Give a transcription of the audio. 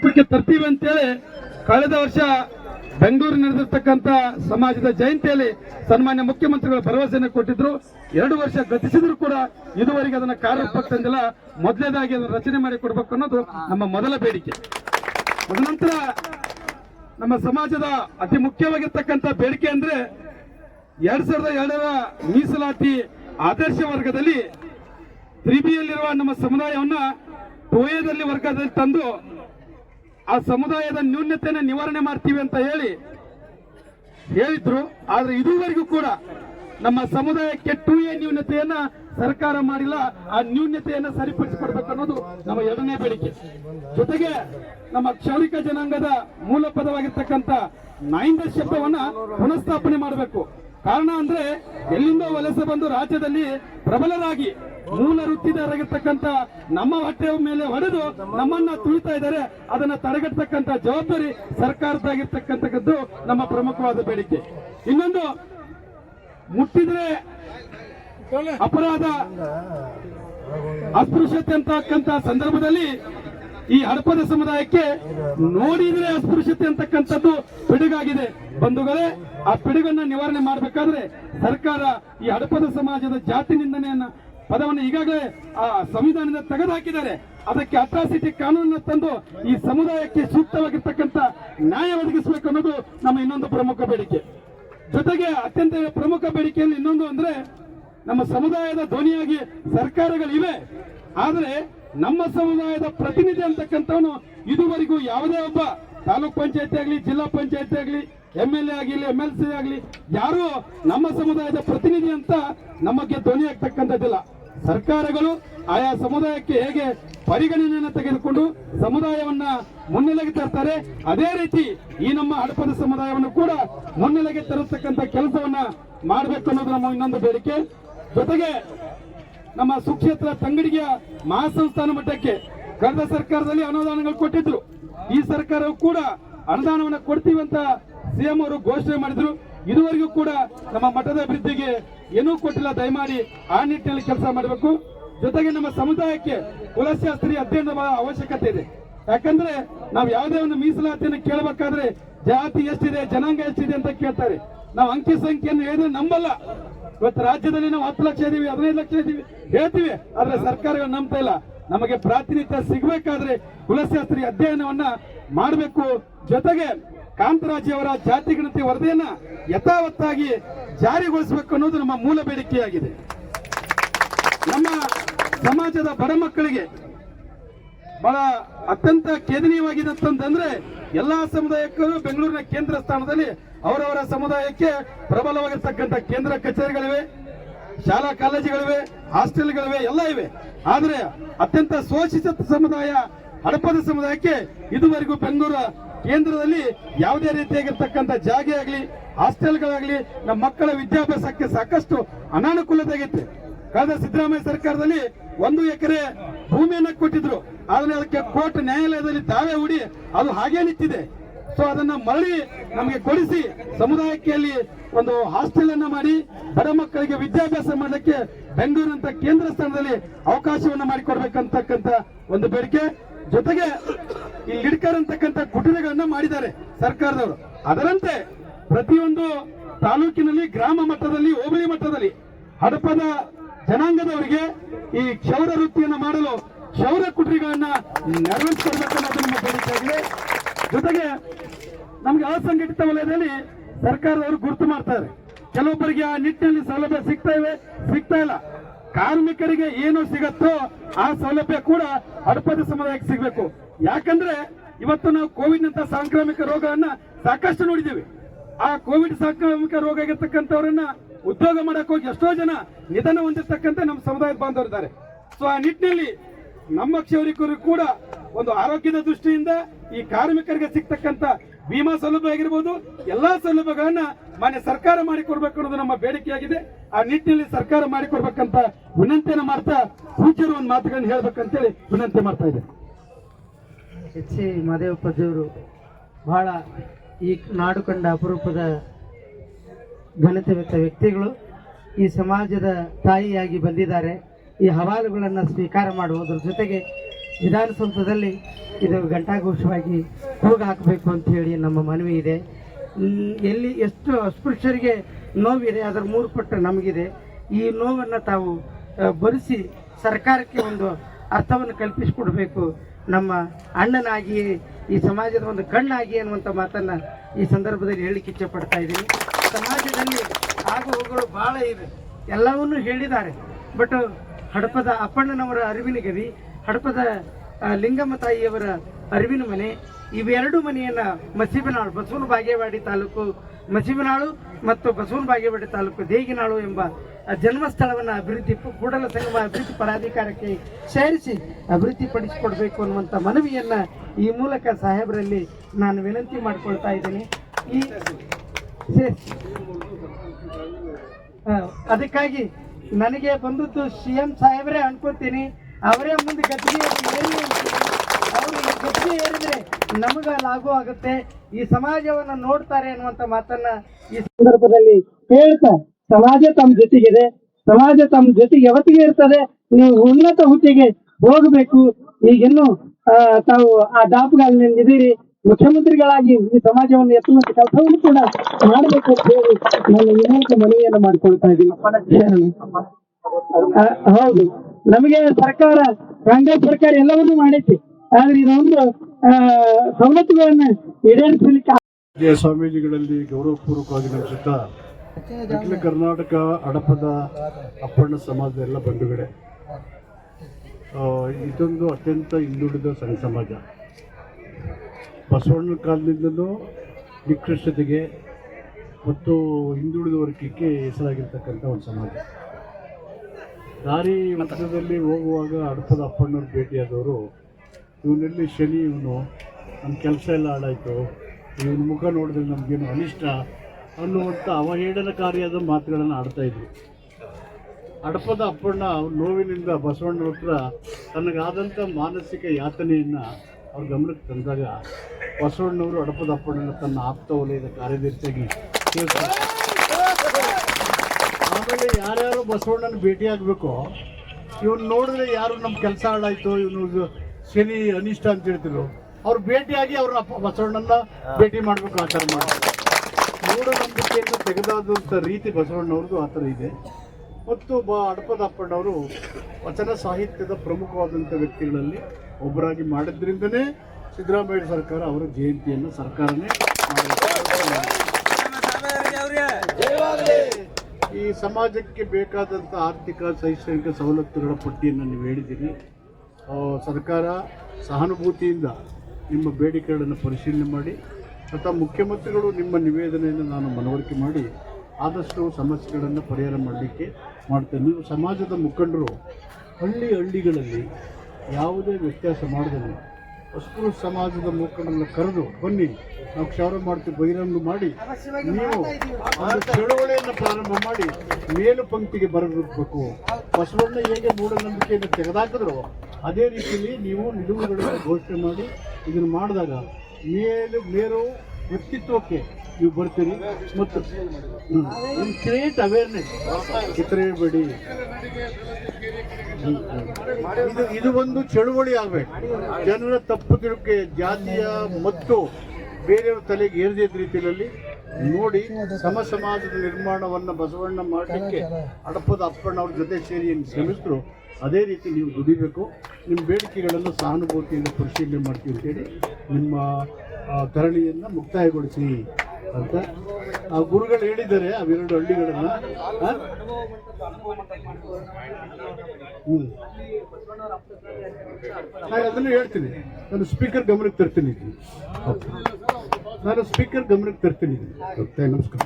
ರೂಪಕ್ಕೆ ತರ್ತೀವಿ ಅಂತೇಳಿ ಕಳೆದ ವರ್ಷ ಬೆಂಗಳೂರು ನಡೆದಿರ್ತಕ್ಕಂಥ ಸಮಾಜದ ಜಯಂತಿಯಲ್ಲಿ ಸನ್ಮಾನ್ಯ ಮುಖ್ಯಮಂತ್ರಿಗಳು ಭರವಸೆಯನ್ನು ಕೊಟ್ಟಿದ್ರು. ಎರಡು ವರ್ಷ ಗತಿಸಿದ್ರು ಕೂಡ ಇದುವರೆಗೆ ಅದನ್ನ ಕಾರ್ಯರೂಪಕ್ಕೆ ತಂದಿಲ್ಲ. ಮೊದಲನೇದಾಗಿ ಅದನ್ನು ರಚನೆ ಮಾಡಿ ಕೊಡ್ಬೇಕು ಅನ್ನೋದು ನಮ್ಮ ಮೊದಲ ಬೇಡಿಕೆ. ತದನಂತರ ನಮ್ಮ ಸಮಾಜದ ಅತಿ ಮುಖ್ಯವಾಗಿರ್ತಕ್ಕಂಥ ಬೇಡಿಕೆ ಅಂದ್ರೆ ಎರಡ್ ಸಾವಿರದ ಎರಡರ ಮೀಸಲಾತಿ ಆದರ್ಶ ವರ್ಗದಲ್ಲಿ ತ್ರಿಬಿಯಲ್ಲಿರುವ ನಮ್ಮ ಸಮುದಾಯವನ್ನ ಟೋಯದಲ್ಲಿ ವರ್ಗದಲ್ಲಿ ತಂದು ಆ ಸಮುದಾಯದ ನ್ಯೂನ್ಯತೆಯನ್ನು ನಿವಾರಣೆ ಮಾಡ್ತೀವಿ ಅಂತ ಹೇಳಿ ಹೇಳಿದ್ರು. ಆದ್ರೆ ಇದುವರೆಗೂ ಕೂಡ ನಮ್ಮ ಸಮುದಾಯಕ್ಕೆ ಟೂ ಎ ನ್ಯೂನತೆಯನ್ನ ಸರ್ಕಾರ ಮಾಡಿಲ್ಲ. ಆ ನ್ಯೂನ್ಯತೆಯನ್ನ ಸರಿಪಡಿಸಿಕೊಡ್ಬೇಕು ಅನ್ನೋದು ನಮ್ಮ ಎರಡನೇ ಬೇಡಿಕೆ. ಜೊತೆಗೆ ನಮ್ಮ ಕ್ಷೌರಿಕ ಜನಾಂಗದ ಮೂಲ ಪದವಾಗಿರ್ತಕ್ಕಂಥ ನಾಯಿಂದ ಶಬ್ದವನ್ನ ಪುನಃಸ್ಥಾಪನೆ ಮಾಡಬೇಕು. ಕಾರಣ ಅಂದ್ರೆ ಎಲ್ಲಿಂದ ವಲಸೆ ಬಂದು ರಾಜ್ಯದಲ್ಲಿ ಪ್ರಬಲರಾಗಿ ಮೂಲ ವೃತ್ತಿದಾರರಾಗಿರ್ತಕ್ಕಂಥ ನಮ್ಮ ಹೊಟ್ಟೆ ಮೇಲೆ ಹೊಡೆದು ನಮ್ಮನ್ನ ತುಳಿತಾ ಇದ್ದಾರೆ. ಅದನ್ನ ತಡೆಗಟ್ಟತಕ್ಕಂತ ಜವಾಬ್ದಾರಿ ಸರ್ಕಾರದಾಗಿರ್ತಕ್ಕಂಥದ್ದು ನಮ್ಮ ಪ್ರಮುಖವಾದ ಬೇಡಿಕೆ. ಇನ್ನೊಂದು, ಮುಟ್ಟಿದ್ರೆ ಅಪರಾಧ, ಅಸ್ಪೃಶ್ಯತೆ ಅಂತಕ್ಕಂಥ ಸಂದರ್ಭದಲ್ಲಿ ಈ ಹಡಪದ ಸಮುದಾಯಕ್ಕೆ ನೋಡಿದ್ರೆ ಅಸ್ಪೃಶ್ಯತೆ ಅಂತಕ್ಕಂಥದ್ದು ಪಿಡುಗಾಗಿದೆ. ಬಂಧುಗಳೇ, ಆ ಪಿಡುಗನ್ನ ನಿವಾರಣೆ ಮಾಡಬೇಕಾದ್ರೆ ಸರ್ಕಾರ ಈ ಹಡಪದ ಸಮಾಜದ ಜಾತಿ ನಿಂದನೆಯನ್ನ ಪದವನ್ನು ಈಗಾಗಲೇ, ಆ, ಸಂವಿಧಾನದಿಂದ ತೆಗೆದುಹಾಕಿದ್ದಾರೆ. ಅದಕ್ಕೆ ಅಟ್ರಾಸಿಟಿ ಕಾನೂನನ್ನ ತಂದು ಈ ಸಮುದಾಯಕ್ಕೆ ಸೂಕ್ತವಾಗಿರ್ತಕ್ಕಂಥ ನ್ಯಾಯ ಒದಗಿಸಬೇಕು ಅನ್ನೋದು ನಮ್ಮ ಇನ್ನೊಂದು ಪ್ರಮುಖ ಬೇಡಿಕೆ. ಜೊತೆಗೆ ಅತ್ಯಂತ ಪ್ರಮುಖ ಬೇಡಿಕೆಯಲ್ಲಿ ಇನ್ನೊಂದು ಅಂದ್ರೆ, ನಮ್ಮ ಸಮುದಾಯದ ಧ್ವನಿಯಾಗಿ ಸರ್ಕಾರಗಳಿವೆ. ಆದರೆ ನಮ್ಮ ಸಮುದಾಯದ ಪ್ರತಿನಿಧಿ ಅಂತಕ್ಕಂಥವನು ಇದುವರೆಗೂ ಯಾವುದೇ ಒಬ್ಬ ತಾಲೂಕ್ ಪಂಚಾಯತಿ ಆಗಲಿ, ಜಿಲ್ಲಾ ಪಂಚಾಯತಿ ಆಗಲಿ ಎಂ ಎಲ್ ಎ ಆಗಲಿ ಎಂ ಎಲ್ ಸಿ ಆಗಲಿ, ಯಾರು ನಮ್ಮ ಸಮುದಾಯದ ಪ್ರತಿನಿಧಿ ಅಂತ ನಮಗೆ ಧ್ವನಿ ಆಗ್ತಕ್ಕಂಥದ್ದಿಲ್ಲ ಸರ್ಕಾರಗಳು ಆಯಾ ಸಮುದಾಯಕ್ಕೆ ಹೇಗೆ ಪರಿಗಣನೆಯನ್ನು ತೆಗೆದುಕೊಂಡು ಸಮುದಾಯವನ್ನ ಮುನ್ನೆಲೆಗೆ ತರ್ತಾರೆ, ಅದೇ ರೀತಿ ಈ ನಮ್ಮ ಹಡಪದ ಸಮುದಾಯವನ್ನು ಕೂಡ ಮುನ್ನೆಲೆಗೆ ತರತಕ್ಕಂಥ ಕೆಲಸವನ್ನ ಮಾಡಬೇಕು ಅನ್ನೋದು ನಮ್ಮ ಇನ್ನೊಂದು ಬೇಡಿಕೆ. ಜೊತೆಗೆ ನಮ್ಮ ಸುಕ್ಷೇತ್ರ ತಂಗಡಿಗೆಯ ಮಹಾಸಂಸ್ಥಾನ ಮಟ್ಟಕ್ಕೆ ಕಳೆದ ಸರ್ಕಾರದಲ್ಲಿ ಅನುದಾನಗಳು ಕೊಟ್ಟಿದ್ರು. ಈ ಸರ್ಕಾರವು ಕೂಡ ಅನುದಾನವನ್ನು ಕೊಡ್ತೀವಿ ಅಂತ ಸಿಎಂ ಅವರು ಘೋಷಣೆ ಮಾಡಿದ್ರು. ಇದುವರೆಗೂ ಕೂಡ ನಮ್ಮ ಮಠದ ಅಭಿವೃದ್ಧಿಗೆ ಏನೂ ಕೊಟ್ಟಿಲ್ಲ. ದಯಮಾಡಿ ಆ ನಿಟ್ಟಿನಲ್ಲಿ ಕೆಲಸ ಮಾಡಬೇಕು. ಜೊತೆಗೆ ನಮ್ಮ ಸಮುದಾಯಕ್ಕೆ ಕುಲಶಾಸ್ತ್ರಿ ಅಧ್ಯಯನದ ಅವಶ್ಯಕತೆ ಇದೆ. ಯಾಕಂದ್ರೆ ನಾವು ಯಾವುದೇ ಒಂದು ಮೀಸಲಾತಿಯನ್ನು ಕೇಳಬೇಕಾದ್ರೆ ಜಾತಿ ಎಷ್ಟಿದೆ, ಜನಾಂಗ ಎಷ್ಟಿದೆ ಅಂತ ಕೇಳ್ತಾರೆ. ನಾವು ಅಂಕಿ ಸಂಖ್ಯೆಯನ್ನು ಹೇಳಿದ್ರೆ ನಂಬಲ್ಲ. ಇವತ್ತು ರಾಜ್ಯದಲ್ಲಿ ನಾವು ಹತ್ತು ಲಕ್ಷ ಇದೀವಿ, ಹದಿನೈದು ಲಕ್ಷ ಇದೀವಿ ಹೇಳ್ತೀವಿ. ಆದ್ರೆ ಸರ್ಕಾರಗಳು ನಂಬ್ತಾ ಇಲ್ಲ. ನಮಗೆ ಪ್ರಾತಿನಿಧ್ಯ ಸಿಗಬೇಕಾದ್ರೆ ಕುಲಶಾಸ್ತ್ರಿ ಅಧ್ಯಯನವನ್ನ ಮಾಡಬೇಕು. ಜೊತೆಗೆ ಕಾಂತರಾಜಿಯವರ ಜಾತಿ ಗಣತಿ ವರದಿಯನ್ನ ಯಥಾವತ್ತಾಗಿ ಜಾರಿಗೊಳಿಸಬೇಕು ಅನ್ನೋದು ನಮ್ಮ ಮೂಲ ಬೇಡಿಕೆಯಾಗಿದೆ. ನಮ್ಮ ಸಮಾಜದ ಬಡ ಮಕ್ಕಳಿಗೆ ಬಹಳ ಅತ್ಯಂತ ಖೇದನೀಯವಾಗಿದೆ ಅಂತಂದ್ರೆ ಎಲ್ಲಾ ಸಮುದಾಯಕ್ಕೂ ಬೆಂಗಳೂರಿನ ಕೇಂದ್ರ ಸ್ಥಾನದಲ್ಲಿ ಅವರವರ ಸಮುದಾಯಕ್ಕೆ ಪ್ರಬಲವಾಗಿರ್ತಕ್ಕಂಥ ಕೇಂದ್ರ ಕಚೇರಿಗಳಿವೆ, ಶಾಲಾ ಕಾಲೇಜುಗಳಿವೆ, ಹಾಸ್ಟೆಲ್ಗಳಿವೆ, ಎಲ್ಲ ಇವೆ. ಆದರೆ ಅತ್ಯಂತ ಶೋಷಿತ ಸಮುದಾಯ, ಹಡಪದ ಸಮುದಾಯಕ್ಕೆ ಇದುವರೆಗೂ ಬೆಂಗಳೂರು ಕೇಂದ್ರದಲ್ಲಿ ಯಾವುದೇ ರೀತಿಯಾಗಿರ್ತಕ್ಕಂಥ ಜಾಗೆ ಆಗಲಿ, ಹಾಸ್ಟೆಲ್ಗಳಾಗಲಿ, ನಮ್ಮ ಮಕ್ಕಳ ವಿದ್ಯಾಭ್ಯಾಸಕ್ಕೆ ಸಾಕಷ್ಟು ಅನಾನುಕೂಲತೆ ಆಗಿತ್ತು ಕಳೆದ ಸಿದ್ದರಾಮಯ್ಯ ಸರ್ಕಾರದಲ್ಲಿ ಒಂದು ಎಕರೆ ಭೂಮಿಯನ್ನು ಕೊಟ್ಟಿದ್ರು. ಆದರೆ ಅದಕ್ಕೆ ಕೋರ್ಟ್ ನ್ಯಾಯಾಲಯದಲ್ಲಿ ದಾವೆ ಹೂಡಿ ಅದು ಹಾಗೇ ನಿಂತಿದೆ. ಸೊ ಅದನ್ನ ಮರಳಿ ನಮಗೆ ಕೊಡಿಸಿ ಸಮುದಾಯಕ್ಕೆ ಅಲ್ಲಿ ಒಂದು ಹಾಸ್ಟೆಲ್ ಅನ್ನ ಮಾಡಿ, ಬಡ ಮಕ್ಕಳಿಗೆ ವಿದ್ಯಾಭ್ಯಾಸ ಮಾಡಲಿಕ್ಕೆ ಬೆಂಗಳೂರಿನಂತ ಕೇಂದ್ರ ಸ್ಥಾನದಲ್ಲಿ ಅವಕಾಶವನ್ನ ಮಾಡಿಕೊಡ್ಬೇಕಂತಕ್ಕಂಥ ಒಂದು ಬೇಡಿಕೆ. ಜೊತೆಗೆ ಈ ಲಿಡ್ಕರ್ ಅಂತಕ್ಕಂಥ ಕುಟುಂಬಗಳನ್ನ ಮಾಡಿದ್ದಾರೆ ಸರ್ಕಾರದವರು. ಅದರಂತೆ ಪ್ರತಿಯೊಂದು ತಾಲೂಕಿನಲ್ಲಿ ಗ್ರಾಮ ಮಟ್ಟದಲ್ಲಿ, ಹೋಬಳಿ ಮಟ್ಟದಲ್ಲಿ ಹಡಪದ ಜನಾಂಗದವರಿಗೆ ಈ ಕ್ಷೌರ ವೃತ್ತಿಯನ್ನು ಮಾಡಲು ಕ್ಷೌರ ಕುಟ್ರಿಗಳನ್ನ ನೆರವೇರಿಸಿಕೊಡ್ಬೇಕನ್ನೋದು ನಮ್ಮ ಜೊತೆಗೆ ನಮ್ಗೆ ಅಸಂಘಟಿತ ವಲಯದಲ್ಲಿ ಸರ್ಕಾರದವರು ಗುರುತು ಮಾಡ್ತಾರೆ ಕೆಲವೊಬ್ಬರಿಗೆ ಆ ನಿಟ್ಟಿನಲ್ಲಿ ಸೌಲಭ್ಯ ಸಿಗ್ತಾ ಇವೆ, ಸಿಗ್ತಾ ಇಲ್ಲ. ಕಾರ್ಮಿಕರಿಗೆ ಏನು ಸಿಗತ್ತೋ ಆ ಸೌಲಭ್ಯ ಕೂಡ ಹಡಪದ ಸಮುದಾಯಕ್ಕೆ ಸಿಗಬೇಕು. ಯಾಕಂದ್ರೆ ಇವತ್ತು ನಾವು ಕೋವಿಡ್ ನಂತ ಸಾಂಕ್ರಾಮಿಕ ರೋಗವನ್ನ ಸಾಕಷ್ಟು ನೋಡಿದ್ದೀವಿ. ಆ ಕೋವಿಡ್ ಸಾಂಕ್ರಾಮಿಕ ರೋಗ ಆಗಿರ್ತಕ್ಕಂಥವ್ರನ್ನ ಉದ್ಯೋಗ ಮಾಡಕ್ ಹೋಗಿ ಎಷ್ಟೋ ಜನ ನಿಧನ ಹೊಂದಿರ್ತಕ್ಕಂಥ ನಮ್ಮ ಸಮುದಾಯದ ಬಾಂಧವರಿದ್ದಾರೆ ಸೊ ಆ ನಿಟ್ಟಿನಲ್ಲಿ ನಮ್ಮ ಕ್ಷೌರಿಕರು ಕೂಡ ಒಂದು ಆರೋಗ್ಯದ ದೃಷ್ಟಿಯಿಂದ ಈ ಕಾರ್ಮಿಕರಿಗೆ ಸಿಗ್ತಕ್ಕಂಥ ವಿಮಾ ಸೌಲಭ್ಯ ಆಗಿರ್ಬೋದು, ಎಲ್ಲಾ ಸೌಲಭ್ಯಗಳನ್ನ ಮಾನ್ಯ ಸರ್ಕಾರ ಮಾಡಿಕೊಡ್ಬೇಕು ಅನ್ನೋದು ನಮ್ಮ ಬೇಡಿಕೆಯಾಗಿದೆ. ಆ ನಿಟ್ಟಿನಲ್ಲಿ ಸರ್ಕಾರ ಮಾಡಿಕೊಡ್ಬೇಕಂತ ವಿನಂತಿಯನ್ನು ಮಾಡ್ತಾ ಪೂಜ್ಯರು ಒಂದು ಮಾತುಗಳನ್ನು ಹೇಳ್ಬೇಕಂತೇಳಿ ವಿನಂತಿ ಮಾಡ್ತಾ ಇದೆ ಎಚ್ ಸಿ ಮಾದೇವಪ್ಪಜಿಯವರು ಬಹಳ ಈ ನಾಡು ಕಂಡ ಅಪರೂಪದ ಘನತೆವೆತ್ತ ವ್ಯಕ್ತಿಗಳು. ಈ ಸಮಾಜದ ತಾಯಿಯಾಗಿ ಬಂದಿದ್ದಾರೆ. ಈ ಹವಾಲುಗಳನ್ನು ಸ್ವೀಕಾರ ಮಾಡುವುದರ ಜೊತೆಗೆ ವಿಧಾನಸೌಧದಲ್ಲಿ ಇದು ಘಂಟಾಘೋಷವಾಗಿ ಹೋಗಿ ಹಾಕಬೇಕು ಅಂತ ಹೇಳಿ ನಮ್ಮ ಮನವಿ ಇದೆ. ಎಲ್ಲಿ ಎಷ್ಟು ಅಸ್ಪೃಶ್ಯರಿಗೆ ನೋವಿದೆ, ಅದರ ಮೂರು ಪಟ್ಟು ನಮಗಿದೆ. ಈ ನೋವನ್ನು ತಾವು ಭರಿಸಿ ಸರ್ಕಾರಕ್ಕೆ ಒಂದು ಅರ್ಥವನ್ನು ಕಲ್ಪಿಸಿಕೊಡಬೇಕು. ನಮ್ಮ ಅಣ್ಣನಾಗಿ, ಈ ಸಮಾಜದ ಒಂದು ಕಣ್ಣಾಗಿ ಅನ್ನುವಂಥ ಮಾತನ್ನು ಈ ಸಂದರ್ಭದಲ್ಲಿ ಹೇಳಲಿಕ್ಕೆ ಇಚ್ಛೆ ಪಡ್ತಾ ಇದ್ದೀನಿ. ಸಮಾಜದಲ್ಲಿ ಆಗು ಹೋಗುಗಳು ಭಾಳ ಇದೆ ಎಲ್ಲವನ್ನು ಹೇಳಿದ್ದಾರೆ. ಬಟ್ ಹಡಪದ ಅಪ್ಪಣ್ಣನವರ ಅರಿವಿನ ಗವಿ, ಹಡಪದ ಲಿಂಗಮ್ಮ ತಾಯಿಯವರ ಅರಿವಿನ ಮನೆ ಇವೆರಡು ಮನೆಯನ್ನು ಮಸೀಬಿನಾಳು, ಬಸವನ ಬಾಗೇವಾಡಿ ತಾಲೂಕು ಮಸೀಬನಾಳು ಮತ್ತು ಬಸವನ ಬಾಗೇವಾಡಿ ತಾಲೂಕು ದೇಗಿನಾಳು ಎಂಬ ಜನ್ಮಸ್ಥಳವನ್ನು ಅಭಿವೃದ್ಧಿ ಕೂಡಲ ಸಂಗಮ ಅಭಿವೃದ್ಧಿ ಪ್ರಾಧಿಕಾರಕ್ಕೆ ಸೇರಿಸಿ ಅಭಿವೃದ್ಧಿ ಪಡಿಸಿಕೊಡ್ಬೇಕು ಅನ್ನುವಂಥ ಮನವಿಯನ್ನು ಈ ಮೂಲಕ ಸಾಹೇಬರಲ್ಲಿ ನಾನು ವಿನಂತಿ ಮಾಡಿಕೊಳ್ತಾ ಇದ್ದೀನಿ. ಈ ಅದಕ್ಕಾಗಿ ನನಗೆ ಬಂದದ್ದು ಸಿ ಎಂ ಸಾಹೇಬರೇ ಅನ್ಕೋತೀನಿ. ಅವರೇ ಮುಂದೆ ಗದ್ದಿಗೆ ಈ ಏರಿದ್ರೆ ನಮಗ ಲಾಭ ಆಗುತ್ತೆ. ಈ ಸಮಾಜವನ್ನ ನೋಡ್ತಾರೆ ಅನ್ನುವಂತ ಮಾತನ್ನ ಈ ಸಂದರ್ಭದಲ್ಲಿ ಹೇಳ್ತಾ ಸಮಾಜ ತಮ್ಮ ಜೊತೆಗಿದೆ. ಸಮಾಜ ತಮ್ಮ ಜೊತೆಗೆ ಯಾವತ್ತಿಗೆ ಇರ್ತದೆ. ನೀವು ಉನ್ನತ ಹುದ್ದೆಗೆ ಹೋಗಬೇಕು. ಈಗಿನ್ನು ತಾವು ಆ ಡಾಪ್ಗಾಲಿನಿದ್ದೀರಿ ಮುಖ್ಯಮಂತ್ರಿಗಳಾಗಿ ಈ ಸಮಾಜವನ್ನು ಎತ್ತುವಂತ ಕೆಲಸವನ್ನು ಕೂಡ ಮಾಡಬೇಕು ಅಂತ ಹೇಳಿ ನಾನು ಏನಂತ ಮನವಿಯನ್ನು ಮಾಡ್ಕೊಳ್ತಾ ಇದ್ದೀನಿ. ಹೌದು. ನಮಗೆ ಸರ್ಕಾರ ಕಾಂಗ್ರೆಸ್ ಸರ್ಕಾರ ಎಲ್ಲವನ್ನೂ ಮಾಡೈತಿ ಆದ್ರೆ ಇದೊಂದು ಸವಲತ್ತುಗಳನ್ನ ಈಡೇರಿಸಲಿಕ್ಕೆ ಸ್ವಾಮೀಜಿಗಳಲ್ಲಿ ಗೌರವಪೂರ್ವಕವಾಗಿ ನಡೆಸುತ್ತಾ ಅಖಿಲ ಕರ್ನಾಟಕ ಅಡಪದ ಅಪ್ಪಣ್ಣ ಸಮಾಜ ಎಲ್ಲ ಬಂಧುಗಳೇ ಇದೊಂದು ಅತ್ಯಂತ ಹಿಂದುಳಿದ ಸಂಘ ಸಮಾಜ. ಬಸವಣ್ಣನ ಕಾಲದಿಂದಲೂ ನಿಕೃಷ್ಟತೆಗೆ ಮತ್ತು ಹಿಂದುಳಿದ ವರ್ಗಕ್ಕೆ ಹೆಸರಾಗಿರ್ತಕ್ಕಂಥ ಒಂದು ಸಮಾಜ. ದಾರಿ ಮತದಲ್ಲಿ ಹೋಗುವಾಗ ಅಡಪದ ಅಪ್ಪಣ್ಣವ್ರು ಭೇಟಿಯಾದವರು ಇವನಲ್ಲಿ ಶನಿ ಇವನು ನಮ್ಮ ಕೆಲಸ ಎಲ್ಲ ಹಾಳಾಯಿತು ಇವನ ಮುಖ ನೋಡಿದ್ರೆ ನಮಗೇನು ಅನಿಷ್ಟ ಅನ್ನುವಂಥ ಅವಹೇಳನಕಾರಿಯಾದ ಮಾತುಗಳನ್ನು ಆಡ್ತಾಯಿದ್ವಿ ಇದ್ರು ಅಡಪದ ಅಪ್ಪಣ್ಣ ನೋವಿನಿಂದ ಬಸವಣ್ಣನ ಹತ್ರ ತನಗಾದಂಥ ಮಾನಸಿಕ ಯಾತನೆಯನ್ನು ಅವ್ರ ಗಮನಕ್ಕೆ ತಂದಾಗ ಬಸವಣ್ಣವರು ಅಡಪದ ಅಪ್ಪಣ್ಣನ ತನ್ನ ಆಪ್ತ ವಲಯದ ಕಾರ್ಯದರ್ಶಿಯಾಗಿ ಆಮೇಲೆ ಯಾರ್ಯಾರು ಬಸವಣ್ಣನ ಭೇಟಿ ಆಗಬೇಕು ಇವ್ನು ನೋಡಿದ್ರೆ ಯಾರು ನಮ್ಮ ಕೆಲಸ ಹಾಳಾಯ್ತು ಇವನು ಶನಿ ಅನಿಷ್ಟ ಅಂತ ಹೇಳ್ತಿದ್ರು. ಅವ್ರು ಭೇಟಿಯಾಗಿ ಅವ್ರ ಅಪ್ಪ ಬಸವಣ್ಣನ ಭೇಟಿ ಮಾಡಬೇಕು ಆಚಾರ ಮಾಡ್ತಾರೆ. ಮೂಢನಂಬಿಕೆಯನ್ನು ತೆಗೆದಾದಂಥ ರೀತಿ ಬಸವಣ್ಣವ್ರದ್ದು ಆ ಥರ ಇದೆ. ಮತ್ತು ಬಾ ಅಡಪದ ಅಪ್ಪಣ್ಣವರು ವಚನ ಸಾಹಿತ್ಯದ ಪ್ರಮುಖವಾದಂಥ ವ್ಯಕ್ತಿಗಳಲ್ಲಿ ಒಬ್ಬರಾಗಿ ಮಾಡಿದ್ರಿಂದನೇ ಸಿದ್ದರಾಮಯ್ಯ ಸರ್ಕಾರ ಅವರ ಜಯಂತಿಯನ್ನು ಸರ್ಕಾರನೇ. ಈ ಸಮಾಜಕ್ಕೆ ಬೇಕಾದಂಥ ಆರ್ಥಿಕ ಶೈಕ್ಷಣಿಕ ಸವಲತ್ತುಗಳ ಪಟ್ಟಿಯನ್ನು ನೀವು ಹೇಳಿದ್ದೀರಿ. ಸರ್ಕಾರ ಸಹಾನುಭೂತಿಯಿಂದ ನಿಮ್ಮ ಬೇಡಿಕೆಗಳನ್ನು ಪರಿಶೀಲನೆ ಮಾಡಿ ಅಥವಾ ಮುಖ್ಯಮಂತ್ರಿಗಳು ನಿಮ್ಮ ನಿವೇದನೆಯನ್ನು ನಾನು ಮನವರಿಕೆ ಮಾಡಿ ಆದಷ್ಟು ಸಮಸ್ಯೆಗಳನ್ನು ಪರಿಹಾರ ಮಾಡಲಿಕ್ಕೆ ಮಾಡ್ತೇನೆ. ನೀವು ಸಮಾಜದ ಮುಖಂಡರು, ಹಳ್ಳಿ ಹಳ್ಳಿಗಳಲ್ಲಿ ಯಾವುದೇ ವ್ಯತ್ಯಾಸ ಮಾಡೋದಿಲ್ಲ ಅಷ್ಟು ಸಮಾಜದ ಮುಖಂಡರನ್ನು ಕರೆದು ಬನ್ನಿ, ನಾವು ಕ್ಷೌರ ಮಾಡ್ತೀವಿ, ಬಹಿರಂಗ ಮಾಡಿ, ನೀವು ಒಂದು ಚಳುವಳಿಯನ್ನು ಪ್ರಾರಂಭ ಮಾಡಿ ಮೇಲು ಪಂಕ್ತಿಗೆ ಬರಬೇಕು. ಬಸವಣ್ಣ ಹೇಗೆ ಮೂಢನಂಬಿಕೆಯನ್ನು ತೆಗೆದಾಕಿದ್ರು ಅದೇ ರೀತಿಯಲ್ಲಿ ನೀವು ನಿಲುವುಗಳನ್ನು ಘೋಷಣೆ ಮಾಡಿ ಇದನ್ನು ಮಾಡಿದಾಗ ಮೇಲು ಮೇರು ವ್ಯಕ್ತಿತ್ವಕ್ಕೆ ನೀವು ಬರ್ತೀರಿ ಮತ್ತು ಕ್ರಿಯೇಟ್ ಅವೇರ್ನೆಸ್ ಕಿತ್ತರೇಬೇಡಿ ಇದು ಇದು ಒಂದು ಚಳುವಳಿ ಆಗಬೇಕು. ಜನರ ತಪ್ಪು ತಿಳುಕೆ ಜಾತಿಯ ಮತ್ತು ಬೇರೆಯವ್ರ ತಲೆಗೆ ಏರದೇ ರೀತಿಯಲ್ಲಿ ನೋಡಿ ಸಮ ಸಮಾಜದ ನಿರ್ಮಾಣವನ್ನು ಬಸವಣ್ಣ ಮಾಡಲಿಕ್ಕೆ ಅಡಪದ ಅಪ್ಪಣ್ಣವ್ರ ಜೊತೆ ಸೇರಿ ಏನು ಶ್ರಮಿಸಿದ್ರು ಅದೇ ರೀತಿ ನೀವು ದುಡಿಬೇಕು. ನಿಮ್ಮ ಬೇಡಿಕೆಗಳನ್ನು ಸಹಾನುಭೂತಿಯಿಂದ ಪರಿಶೀಲನೆ ಮಾಡ್ತೀವಿ ಅಂತೇಳಿ ನಿಮ್ಮ ಧರಣಿಯನ್ನು ಮುಕ್ತಾಯಗೊಳಿಸಿ ಅಂತ. ಆ ಗುರುಗಳು ಹೇಳಿದ್ದಾರೆ ಅವೆರಡು ಹಳ್ಳಿಗಳನ್ನು. ಹ್ಞೂ ನಾನು ಅದನ್ನು ಹೇಳ್ತೀನಿ. ನಾನು ಸ್ಪೀಕರ್ ಗಮನಕ್ಕೆ ತರ್ತೀನಿ. ನಾನು ಸ್ಪೀಕರ್ ಗಮನಕ್ಕೆ ತರ್ತೀನಿ ನಮಸ್ಕಾರ.